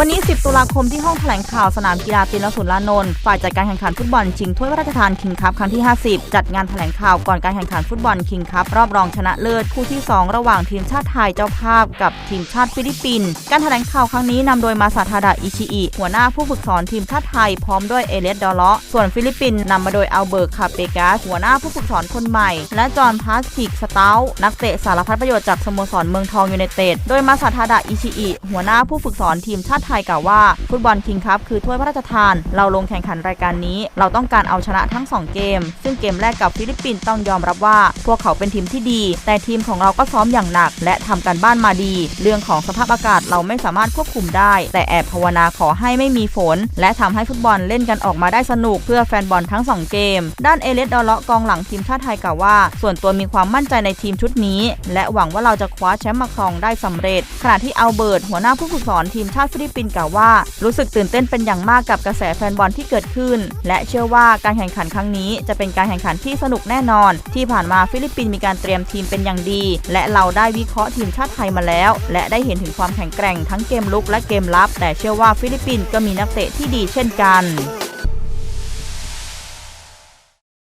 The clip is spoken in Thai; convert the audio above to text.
วันนี้ 10 ตุลาคมที่ห้องแถลงข่าวสนามกีฬาตินสุรานนท์ฝ่ายจัดการแข่งขันฟุตบอลชิงถ้วยพระราชทานคิงคัพครั้งที่ 50 จัดงานแถลงข่าวก่อนการแข่งขันฟุตบอลคิงคัพรอบรองชนะเลิศคู่ที่ 2 ระหว่างทีมชาติไทยเจ้าภาพกับทีมชาติฟิลิปปินส์การแถลงข่าวครั้งนี้นำโดยมาซาทาดะอิชิอิหัวหน้าผู้ฝึกสอนทีมชาติไทยพร้อมด้วยเอเลสดอลเลาะส่วนฟิลิปปินส์นำมาโดยอัลเบิร์ตคาเปกาสหัวหน้าผู้ฝึกสอนคนใหม่ และจอห์นพาสติกสเตานักเตะสารพัดประโยชน์จากสโมสรเมืองทองยูไนเต็ดโดยมาซาทาดะอิชิอิหัวหน้าผู้ฝึกสอนทีมชาติไทยกล่าวว่าฟุตบอลคิงคัพคือถ้วยพระราชทาน เราลงแข่งขันรายการนี้ เราต้องการเอาชนะทั้ง 2 เกม ซึ่งเกมแรกกับฟิลิปปินส์ต้องยอมรับว่า พวกเขาเป็นทีมที่ดี แต่ทีมของเราก็ซ้อมอย่างหนัก และทำการบ้านมาดี เรื่องของสภาพอากาศเราไม่สามารถควบคุมได้ แต่แอบภาวนาขอให้ไม่มีฝน และทำให้ฟุตบอลเล่นกันออกมาได้สนุกเพื่อแฟนบอลทั้ง 2 เกม ด้านเอเลสดอลเลาะกองหลังทีมชาติไทยกล่าวว่า ส่วนตัวมีความมั่นใจในทีมชุดนี้ และหวังว่าเราจะคว้าแชมป์มาครองได้สำเร็จ ขณะที่อัลเบิร์ตหัวหน้าผู้ฝึกสอนทีมชาติฟิลิปปินกล่าวว่า รู้สึกตื่นเต้นเป็นอย่างมากกับกระแสแฟนบอลที่เกิดขึ้น และเชื่อว่าการแข่งขันครั้งนี้จะเป็นการแข่งขันที่สนุกแน่นอน ที่ผ่านมาฟิลิปปินส์มีการเตรียมทีมเป็นอย่างดี และเราได้วิเคราะห์ทีมชาติไทยมาแล้ว และได้เห็นถึงความแข็งแกร่งทั้งเกมลุกและเกมรับ แต่เชื่อว่าฟิลิปปินส์ก็มีนักเตะที่ดีเช่นกัน